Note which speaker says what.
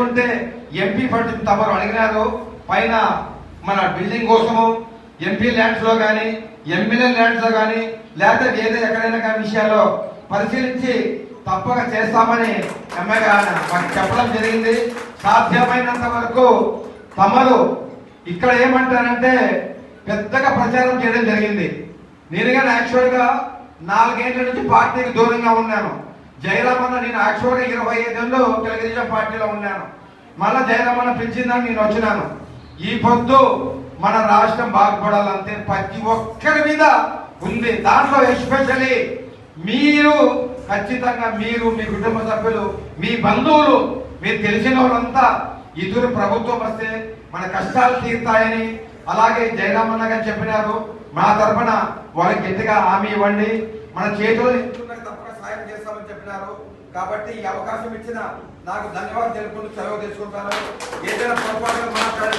Speaker 1: లేకుంటే MP fund తమరు అడిగినారు. పైన మన బిల్డింగ్ కోసము ఎంపీ ల్యాండ్స్లో కానీ ఎమ్మెల్యే ల్యాండ్స్లో కానీ లేకపోతే వేరే ఎక్కడైనా కానీ విషయాల్లో పరిశీలించి తప్పక చేస్తామని ఎమ్మెల్యే మాకు చెప్పడం జరిగింది. సాధ్యమైనంత వరకు తమరు ఇక్కడ ఏమంటారంటే పెద్దగా ప్రచారం చేయడం జరిగింది. నేనుగా యాక్చువల్గా నాలుగేళ్ళ నుంచి పార్టీకి దూరంగా ఉన్నాను. జయరామన్న నేను యాక్చువల్గా ఇరవై ఐదేళ్ళు తెలుగుదేశం పార్టీలో ఉన్నాను. మళ్ళీ జయరామన్న పిలిచిందని నేను వచ్చినాను. ఈ పొద్దు మన రాష్ట్రం బాగుపడాలంటే ప్రతి ఒక్కరి మీద ఉంది. దాంట్లో ఎస్పెషలీ మీరు ఖచ్చితంగా మీరు మీ కుటుంబ సభ్యులు మీ బంధువులు మీరు తెలిసిన వాళ్ళంతా ఇద్దరు ప్రభుత్వం వస్తే మన కష్టాలు తీరుతాయని అలాగే జయరామన్న గారు చెప్పినారు. మా తరఫున వారికి గట్టిగా హామీ ఇవ్వండి. మన చేతిలో ఎంతున్నది తప్పక సాయం చేస్తామని చెప్పినారు. కాబట్టి ఈ అవకాశం ఇచ్చిన నాకు ధన్యవాదాలు తెలుపుకుంటూ సెలవు తీసుకుంటాను. ఏదైనా పొరపాటుగా మాట్లాడే